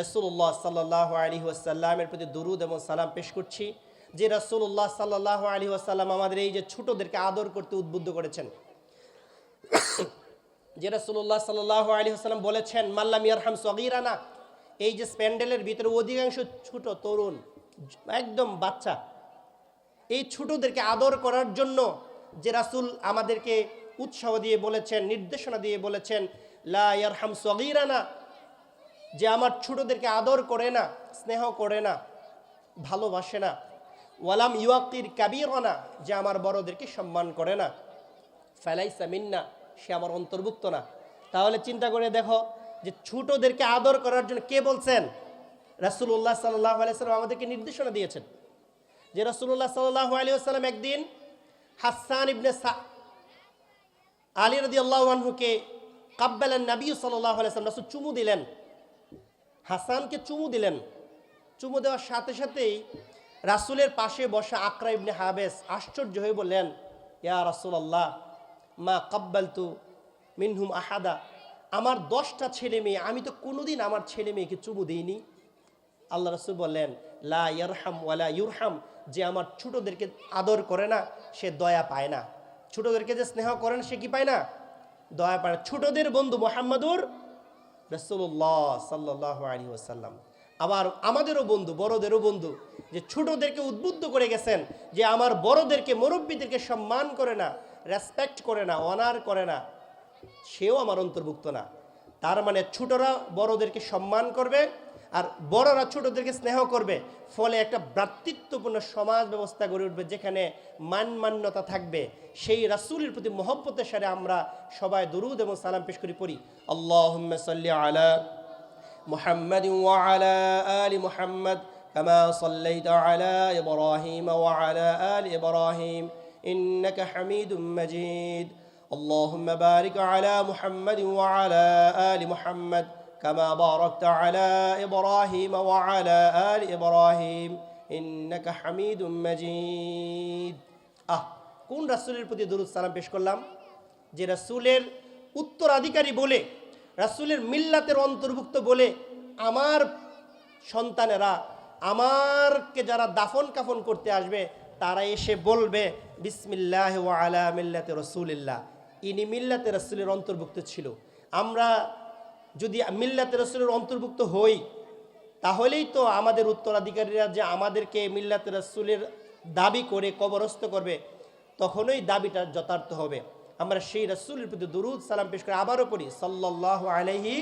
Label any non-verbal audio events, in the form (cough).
রসুল্লাহ সাল্লাহ আলী ওয়াসাল্লামের প্রতি দরুদ এবং সালাম পেশ করছি, যে রসুল্লাহ সাল্লাহ আলী ওয়াসাল্লাম আমাদের এই যে ছোটদেরকে আদর করতে উদ্বুদ্ধ করেছেন। (coughs) যে রসুল্লাহ সাল্লাহ আলী আসাল্লাম বলেছেন মাল্লাম ইয়ারহাম সগিরানা এই যে স্প্যান্ডেলের ভিতরে অধিকাংশ ছোট তরুণ, একদম বাচ্চা, এই ছোটদেরকে আদর করার জন্য যে রাসুল আমাদেরকে উৎসাহ দিয়ে বলেছেন, নির্দেশনা দিয়ে বলেছেন, লা ইয়ারহাম সগিরানা যে আমার ছোটদেরকে আদর করে না, স্নেহ করে না, ভালোবাসে না। ওয়ালাম ইউয়াক্তির কাবিরনা, যে আমার বড়দেরকে সম্মান করে না। ফেলাইসা মিন্না, সে আমার অন্তর্ভুক্ত না। তাহলে চিন্তা করে দেখো যে ছোটদেরকে আদর করার জন্য কে বলছেন? রাসুল্লাহ সাল্লাহ আলাইসাল্লাম আমাদেরকে নির্দেশনা দিয়েছেন। যে রাসুল্লাহ সাল্লাহ আলী আসসালাম একদিন হাসান ইবনে আলী রদি আল্লাহ আনহুকে কাব্বালেন নবী সাল্লাহ আলাইসাল্লাম রাসুল চুমু দিলেন। হাসানকে চুমু দিলেন। চুমু দেওয়ার সাথে সাথেই রাসুলের পাশে বসা আকরা ইবনে হাবেস আশ্চর্য হয়ে বললেন, ইয়া রাসুলাল্লাহ, মা কাব্বালতু মিনহুম আহাদা। আমার দশটা ছেলে মেয়ে, আমি তো কোনোদিন আমার ছেলে মেয়েকে চুমু দিইনি। আল্লাহ রসুল বললেন, লা ইয়ারহাম ওয়ালা ইউরহাম, যে আমার ছোটদেরকে আদর করে না, সে দয়া পায় না। ছোটোদেরকে যে স্নেহ করেন, সে কি পায় না? দয়া পায় না। ছোটোদের বন্ধু মোহাম্মদুর রসুল্লাহ সাল্লাহ আলী ওসাল্লাম আবার আমাদেরও বন্ধু, বড়দেরও বন্ধু, যে ছোটদেরকে উদ্বুদ্ধ করে গেছেন যে আমার বড়দেরকে, মুরব্বীদেরকে সম্মান করে না রেসপেক্ট করে না অনার করে না, সেও আমার অন্তর্ভুক্ত না। তার মানে ছোটরা বড়দেরকে সম্মান করবে আর বড়রা ছোটদেরকে স্নেহ করবে ফলে একটা ভ্রাতৃত্বপূর্ণ সমাজ ব্যবস্থা গড়ে উঠবে যেখানে মানমান্যতা থাকবে সেই রাসুলের প্রতি মহব্বতের সাথে আমরা সবাই দরুদ এবং সালাম পেশ করি পড়ি আল্লাহ সাল্লি আলা محمد وعلى آل محمد كما صليت على إبراهيم وعلى آل إبراهيم إنك حميد مجيد اللهم بارك على محمد وعلى آل محمد كما باركت على إبراهيم وعلى آل إبراهيم إنك حميد مجيد আহ কোন রাসূলের প্রতি দরুদ সালাম পেশ করলাম যে রাসূলের উত্তরাধিকারী বলে রাসূলের মিল্লাতের অন্তর্ভুক্ত বলে আমার সন্তানেরা আমারকে যারা দাফন কাফন করতে আসবে তারা এসে বলবে বিসমিল্লাহ ওয়া আলা মিল্লাতে রসুলিল্লাহ ইনি মিল্লাতে রসুলের অন্তর্ভুক্ত ছিল আমরা যদি মিল্লাতে রসুলের অন্তর্ভুক্ত হই, তাহলেই তো আমাদের উত্তরাধিকারীরা যে আমাদেরকে মিল্লাতে রসুলের দাবি করে কবরস্থ করবে, তখনই দাবিটা যথার্থ হবে। আমরা সেই রসুলের প্রতি দুরুদ সালাম পেশ করে আবারও পড়ি সাল্লাহ আলাইহি